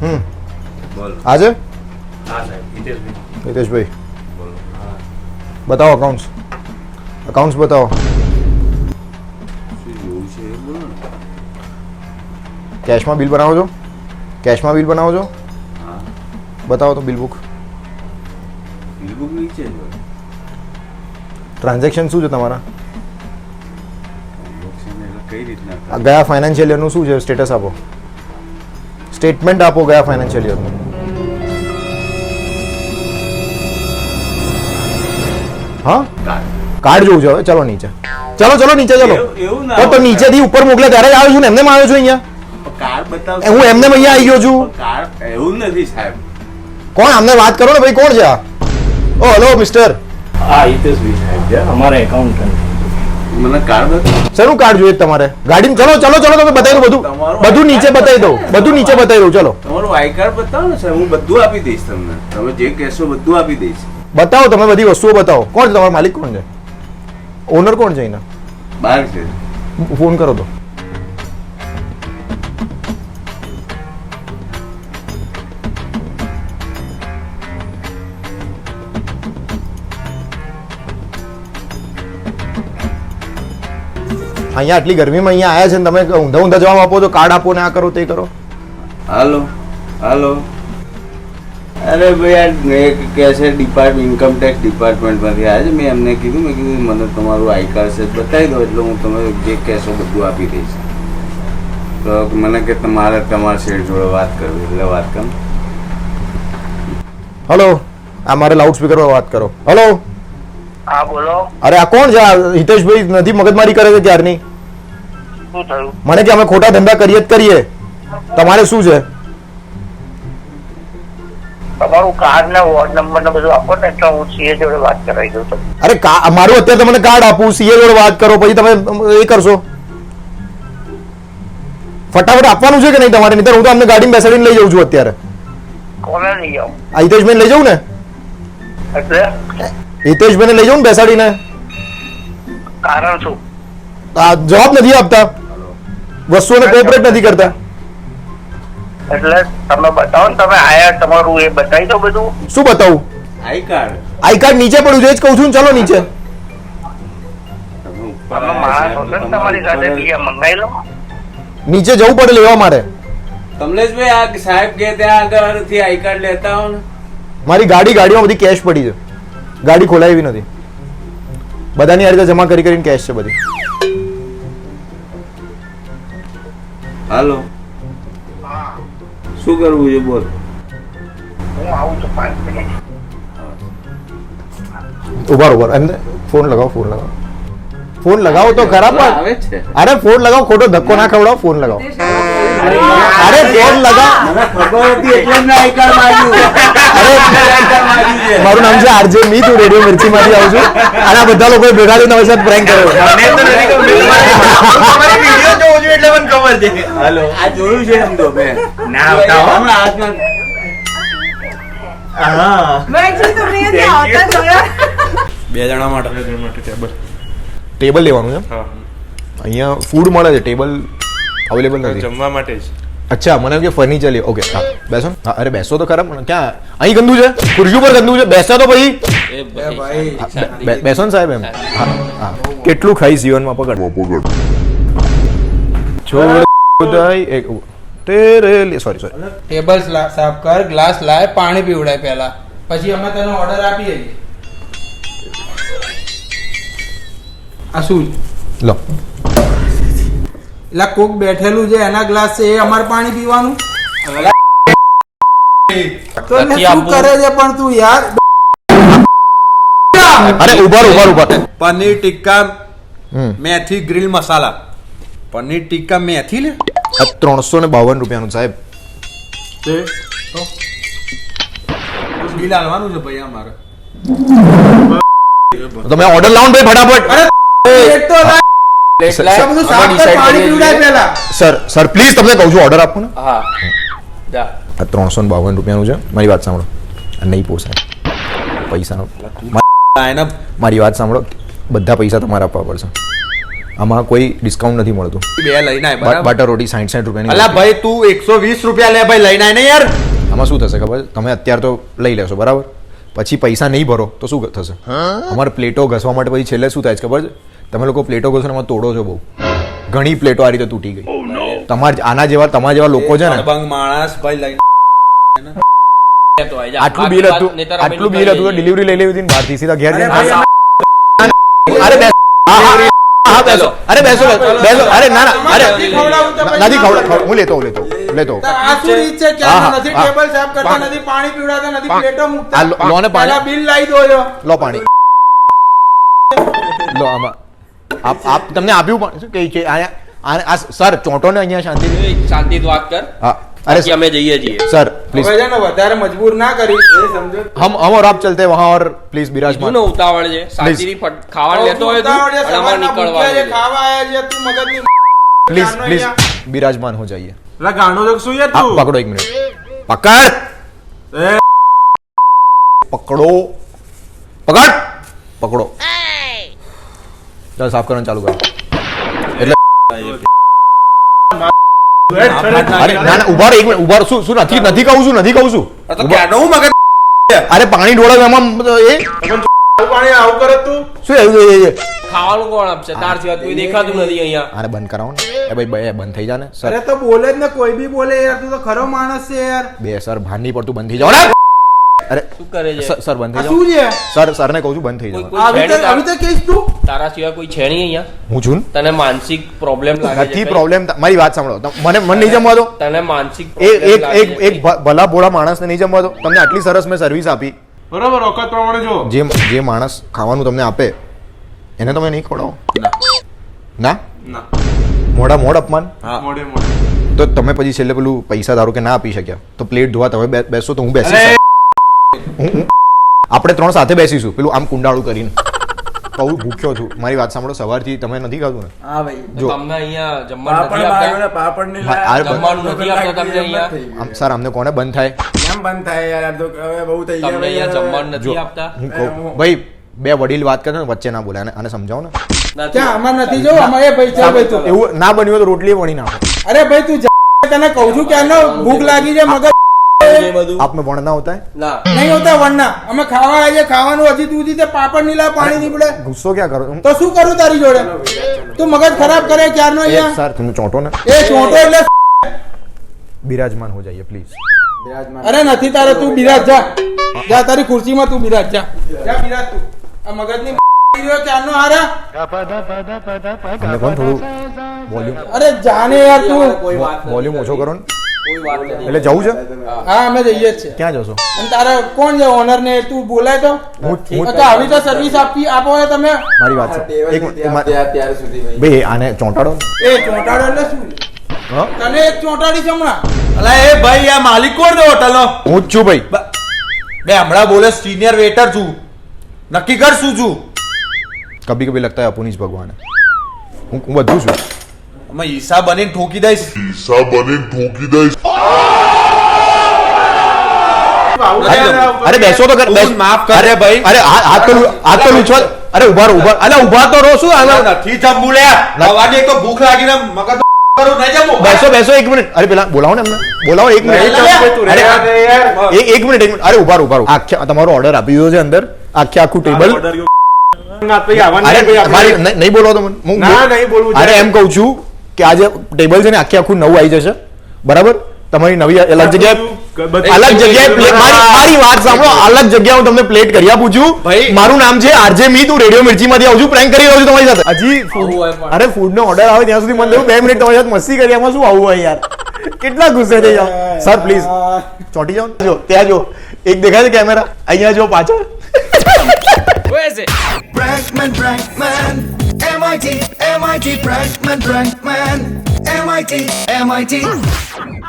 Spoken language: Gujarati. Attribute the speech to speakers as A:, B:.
A: હમ.
B: બોલો.
A: આજે?
B: હા સાહેબ. હિતેશભાઈ.
A: હિતેશભાઈ.
B: બોલો. હા
A: બતાવો અકાઉન્ટ્સ અકાઉન્ટ્સ બતાવો.
B: શું જોવું છે? એ બોલો
A: કેશમાં બિલ બનાવો છો? કેશમાં બિલ બનાવો છો?
B: હા.
A: બતાવો તો બિલ બુક
B: બિલકુલ નીચે જ હોય.
A: ટ્રાન્ઝેક્શન શું છે તમારા?
B: કઈ રીતના?
A: ગયા ફાઇનાન્શિયલ યરનું શું છે? સ્ટેટસ આપો. સ્ટેટમેન્ટ આપો ગયા ફાઇનાન્શિયલ યરનું હા
B: કાર્ડ
A: જોવું છે હવે ચલો નીચે ચલો ચલો નીચે ચલો તો. નીચેથી ઉપર મોકલે ત્યારે જ આવ્યો છું ને એમને આવ્યો છું અહીંયા હું એમને અહીંયા આવી ગયો છું
B: કાર્ડ એવું નથી સાહેબ
A: કોણ અમને વાત કરો ને ભાઈ કોણ છે આ ઓ હલો મિસ્ટર
C: હા હિતેશભાઈ સાહેબ છે અમારા એકાઉન્ટન્ટ
B: મને કાર્ડ
A: કાર્ડ જોઈએ તમારે? ગાડી ચલો ચલો ચલો તમે બતાવી દો બધું. બધું નીચે બતાવી દો. બધું નીચે બતાવી દઉં ચલો.
B: તમારું આઈ કાર્ડ બતાવો ને સર હું બધું આપી દઈશ તમને. તમે જે કહેશો બધું આપી દઈશ.
A: બતાવો તમે બધી વસ્તુઓ બતાવો. કોણ છે તમારો માલિક? કોણ છે? ઓનર કોણ છે એના
B: બહાર છે.
A: ફોન કરો તો. અહીંયા આટલી ગરમીમાં અહીંયા આવ્યા છે ને તમે ઊંધા ઊંધા જવાબ આપો છો કાર્ડ આપો ને આ કરો તે કરો.
B: હાલો હાલો. અરે ભાઈ આ એક કહે છે ડિપાર્ટ ઇન્કમ ટેક્સ ડિપાર્ટમેન્ટમાંથી આવ્યા છે. મેં એમને કીધું મેં કીધું મને તમારું આઈ કાર્ડ છે બતાવી દો. એટલે હું તમે જે કહેશો બધું આપી દઈશ. તો મને કે તમારે તમારા શેઠ જોડે વાત કરવી એટલે વાત કર.
A: હલો આ મારે લાઉડ સ્પીકર પર વાત કરો. હલો
D: હા બોલો.
A: અરે આ કોણ છે? હિતેશભાઈ નથી મગજમારી કરે છે ક્યારની?
D: શું થયું?
A: મને કે અમે ખોટા ધંધા કરીએ જ કરીએ. તમારે શું છે?
D: તમારું કાર્ડ ને વોર્ડ નંબર ને બધું આપો ને એટલે હું સીએ જોડે વાત કરાવી દઉં તમને.
A: અરે મારું અત્યારે તમને કાર્ડ આપું સીએ જોડે વાત કરો પછી તમે એ કરશો. ફટાફટ આપવાનું છે કે નહીં તમારે? નહીં હું તો અમને ગાડીમાં બેસાડીને લઈ જાઉં છું અત્યારે.
D: કોને લઈ જાઉં
A: આ હિતેશભાઈને લઈ જાઉં ને?
D: એટલે?
A: હિતેશભાઈને લઈ જાઉં ને બેસાડીને?
D: કારણ શું?
A: જવાબ નથી આપતા. વસ્તુઓને કોઓપરેટ નથી કરતા.
D: એટલે તમે બતાવો ને તમે આયા તમારું એ બતાવી દો બધું.
A: શું બતાવું?
B: I card.
A: આઈ કાર્ડ નીચે પડ્યું છે એ જ કહું છું ચલો નીચે. નીચે જવું પડે લેવા મારે.
B: કમલેશભાઈ આ સાહેબ કે ત્યાં આગળથી આઈ કાર્ડ લેતા હો
A: મારી ગાડી ગાડીમાં બધી કેશ પડી છે. ગાડી ખોલાવી નથી. બધાની આ રીતે જમા કરી કરીને કેશ છે બધી.
B: હાલો. શું કરવું છે બોલ.
D: હું આવું છું પાંચ મિનિટ.
A: ઊભા ઊભા એમને ફોન લગાવો ફોન લગાવો. ફોન લગાવો તો ખરા પણ અરે ફોન લગાવો ખોટો ધક્કો ના ખવડાવો ફોન લગાવો. અરે ફોન લગાવો. અરે મારું નામ છે આરજે મી તું રેડિયો મિર્ચી માંથી આવું છું. અને આ બધા લોકો ભેગા થઈને પ્રેન્ક કર્યો. એટલે મને ખબર છે.
B: હાલો. આ જોયું છે સમજો મેં
C: ના આવતા
B: હમણાં હાથમાં
C: બે જણા માટે ટેબલ
A: ટેબલ લેવાનું
C: એમ
A: અહીંયા ફૂડ મળે છે ટેબલ અવેલેબલ નથી.
C: જમવા માટે જ.
A: અચ્છા મને એમ કે ફર્નિચર લે. ઓકે હા. બેસો. હા અરે બેસો તો ખરા પણ ક્યાં? અહીં ગંદુ છે? ખુરશી ઉપર ગંદુ છે? બેસતા તો પછી. બેસો ને સાહેબ એમ. હા કેટલું ખાઈ જીવનમાં પકડ. પકડ. ઉદય એક તેરે સોરી સોરી
E: ટેબલ સાફ કર ગ્લાસ લાય પાણી પીવડાય પહેલા. પછી અમે તને ઓર્ડર આપીએ. દઈએ આ શું?
A: લો.
E: એટલે કોક બેઠેલું છે એના ગ્લાસ છે એ અમારે પાણી પીવાનું? તો એને શું કરે છે પણ તું યાર?
A: અરે ઊભા ઊભા ઊભા
F: પનીર ટિક્કા મેથી ગ્રીલ મસાલા. પનીર ટિક્કા મેથી લે.
A: આ ત્રણસો ને બાવન રૂપિયાનું સાહેબ.
F: બિલ આલવાનું છે ભાઈ અમારે
A: તમે ઓર્ડર લાવો ભાઈ ફટાફટ.
E: તો
A: સર સર પ્લીઝ તમને કહું છું ઓર્ડર આપો ને?
C: હા.
A: આ ત્રણસો ને બાવન રૂપિયાનું છે. મારી વાત સાંભળો. નહીં પોસાય.
F: પૈસા
A: મારી વાત સાંભળો. બધા પૈસા તમારે આપવા પડશે. આમાં કોઈ ડિસ્કાઉન્ટ નથી મળતું.
F: બે લઈને આય
A: બટર રોટી સાઠ સાઠ રૂપિયાની
F: અલા ભાઈ તું એકસો વીસ રૂપિયા લે ભાઈ લઈને આય ને યાર.
A: આમાં શું થશે ખબર? તમે અત્યારે તો લઈ લેશો બરાબર? પછી પૈસા નહીં ભરો તો શું થશે? અમારે પ્લેટો ઘસવા માટે પછી છેલ્લે શું થાય છે ખબર છે? તમે લોકો પ્લેટો ઘસો એમાં તોડો છો બહુ. ઘણી પ્લેટો આ રીતે તૂટી ગઈ. તમાર આના જેવા તમારા જેવા લોકો છે ને
F: માણસ ભાઈ લઈને
A: આટલું બિલ હતું આટલું બિલ હતું ડિલિવરી લઈ લેવી હતી બહારથી. સીધા ઘેર જઈને અરે હા, બેસો. અરે બેસો બેસો. અરે ના ના. અરે.
E: નથી ખવડાવવું તો પછી
A: નથી ખવડા ખવડા- હું લેતો હું લેતો. લેતો.
E: આ શું રીત છે? કે
A: હા, હા,
E: નથી ટેબલ સાફ કરતા નથી પાણી પીવડાવતા નથી પ્લેટો મૂકતા?
A: લો- ને પાણી.
E: બિલ લાવી દો
A: લો પાણી. લો આમાં. આપ આપ તમને આપ્યું પણ શું કહે છે? આ આ સર ચોંટો ને અહીંયા શાંતિ
C: શાંતિ વાત કર.
A: હા. અરે
C: બાકી અમે જઈએ છીએ
A: सर प्लीज
E: હવે છે ને વધારે મજબૂર ના કરી
A: हम हम और आप चलते हैं वहां और प्लीज
C: કીધું
A: विराजमान
C: ને ઉતાવળ છે શાંતિથી ફટ- ખાવાનું લેતો હોય તું
E: ઉતાવળ છે,
C: અને અમારે
E: સવારના ભૂખ્યા છે,
C: નીકળવાનું છે.
E: ખાવા આયા છે, તું મગજની
A: प्लीज
E: જાનો
A: प्लीज
E: અહીંયા.
A: विराजमान हो जाइए
C: એટલે ગાંડો તો શું યાર
A: आप पकड़ो एक मिनट पकड़ पकड़ो पकड़ पकड़ो चल साफ करना चालू कर અરે પાણી ઢોળાવ એમાં એ?
E: પાણી આવું કરે તું?
A: શું એવું એ- એ- એ?
C: ખાવાનું કોણ આપશે? તાર સિવાય કોઈ દેખાતું નથી અહીંયા.
A: આને બંધ કરાવો ને. એ ભાઈ ભાઈ બંધ થઈ જા ને સર.
E: અરે તો બોલે જ ને કોઈ બી બોલે યાર તું તો ખરો માણસ છે યાર.
A: બે સર ભાન નહીં પડતું બંધ થઈ જાઓ ને અરે
C: શું કરે છે?
A: સર બંધ
E: શું છે?
A: સર સરને કહું છું બંધ થઈ
C: કોઈ-
E: આવી તો આવી તો કહીશ તું.
C: તારા સિવાય કોઈ છે નહીં અહીંયા?
A: હું છું
C: તને માનસિક પ્રોબ્લેમ લાગે
A: નથી પ્રોબ્લેમ મારી વાત સાંભળો. મને મને નહીં જમવા દો.
C: તને માનસિક
A: એક એક એક ભલા ભોળા માણસને નહીં જમવા દો. તમને આટલી સરસ મેં સર્વિસ આપી.
C: બરાબર ઓકાત પ્રમાણે જો
A: જે જે માણસ ખાવાનું તમને આપે એને તમે નહીં ખવડાવો? ના. મોડા મોડ અપમાન?
C: મોડે મોડે
A: તો તમે પછી છેલ્લે પેલું પૈસા ધારો કે ના આપી શક્યા તો પ્લેટ ધોવા તમે બે- બેસો તો હું બેસી આપણે ત્રણ સાથે બેસીશું. પેલું આમ કુંડાળું કરીને. તો ભૂખ્યો છું. મારી વાત સાંભળો સવારથી તમે નથી ખાધું ને?
F: હા ભાઈ.
A: જો.
C: તમને અહીંયા જમવાનું નથી આપતા?
F: પાપડ ને
C: જમવાનું નથી આપતા તમને અહીંયા?
A: સર અમને કોને બંધ થાય?
F: કેમ બંધ થાય યાર તો હવે બહુ થઈ
C: તમને અહીંયા જમવાનું નથી આપતા?
A: હું કહું ભાઈ બે વડીલ વાત કરે ને વચ્ચે ના બોલે આને આને સમજાવો ને?
E: ક્યાં આમાં નથી? જો એ ભાઈ ચાલ ભાઈ તું.
A: એવું ના બન્યું તો રોટલી વણી નાખો.
E: અરે ભાઈ તું જા, તને કહું છું ક્યારનો ભૂખ લાગી છે મગજ
A: આપ में वर्ण ना होता है
C: ના
E: નહીં હોતા વરના અમે ખાવા આવીએ ખાવાનું હજી તું તે પાપડ નહીં લાવે પાણી નહીં પડે
A: गुस्सो क्या करो तुम
E: તો શું કરું તારી જોડે તું મગજ ખરાબ કરે ક્યારનો
A: एक
E: અહીંયા
A: सर तुम चौंटो ना
E: એ ચોંટો એટલે
A: विराजमान हो जाइए प्लीज
E: અરે નથી તારે તું બિરાજ જા જા તારી ખુરશીમાં તું બિરાજ જા જા બિરાજ તું આ મગજની ક્યારનો હારા
A: हमने कौन થોડું વોલ્યુમ
E: અરે જાને યાર તું
C: કોઈ વાત નથી
A: વોલ્યુમ ઓછો કરો ને
C: કોઈ વાત નથી
A: એટલે જવું છે?
E: હા અમે જઈએ જ છે
A: ક્યાં જશો?
E: અને તારે કોણ છે ઓનર ને? તું બોલાય તો.
A: હું હું
E: તો આવી તો સર્વિસ આપી આપો તમે.
A: મારી વાત છે. એક અત્યાર સુધી ભાઈ. આને ચોંટાડો.
E: એ ચોંટાડો એટલે શું? તને એક ચોંટાડી છે હમણાં?
F: અલા એ ભાઈ આ માલિક કોણ છે હોટલનો?
A: હું જ છું ભાઈ.
F: બે હમણાં બોલે સિનિયર વેટર છું. નક્કી કર શું છું?
A: કભી કભી લગતા હે અપુની ભગવાન. હું હું બધું છું.
F: અમે ઈસા બને ઠોકી દઈશ.
G: ઈસા બને ઠોકી દઈશ.
A: અરે બેસો તો
F: માફ કર. ભાઈ.
A: અરે હાથ તો હાથ તો લૂછવા અરે ઊભા રહો ઊભા અરે ઊભા તો રહો શું આના?
F: નથી જમવું લે. વાગે એક તો ભૂખ લાગીને મગજ
A: બેસો બેસો એક મિનિટ. અરે પેલા બોલાવો ને એમને. બોલાવો એક મિનિટ. એક મિનિટ એક મિનિટ. અરે ઊભા ઊભા આખા તમારો ઓર્ડર આપી દીધો છે અંદર. આખે આખું ટેબલ અરે મારી નહીં નહીં બોલો તો મને. હું-
C: ના, નહીં બોલવું
A: અરે એમ કઉ છું કે આજે ટેબલ છે ને આખે આખું નવું આવી જશે. બરાબર? તમારી નવી અલગ જગ્યાએ અલગ જગ્યાએ મારી મારી વાત સાંભળો અલગ જગ્યાએ હું તમને પ્લેટ કરી આપું છું. મારું નામ છે આરજે મી તું રેડિયો મિર્ચીમાંથી આવું છું પ્રેન્ક કરી રહ્યો છું તમારી સાથે. હજી. અરે ફૂડ નો ઓર્ડર આવે ત્યાં સુધી મને થયું બે મિનિટ તમારી સાથે મસ્તી કરી આમાં શું આવું હોય યાર? કેટલા ગુસ્સે થઈ જાવ સર પ્લીઝ ચોંટી જાઓ જો ત્યાં જો. એક દેખાય છે કેમેરા અહીંયા જો પાછળ.
H: Prankman, Prankman, MIT, MIT, Prankman, Prankman, MIT, MIT.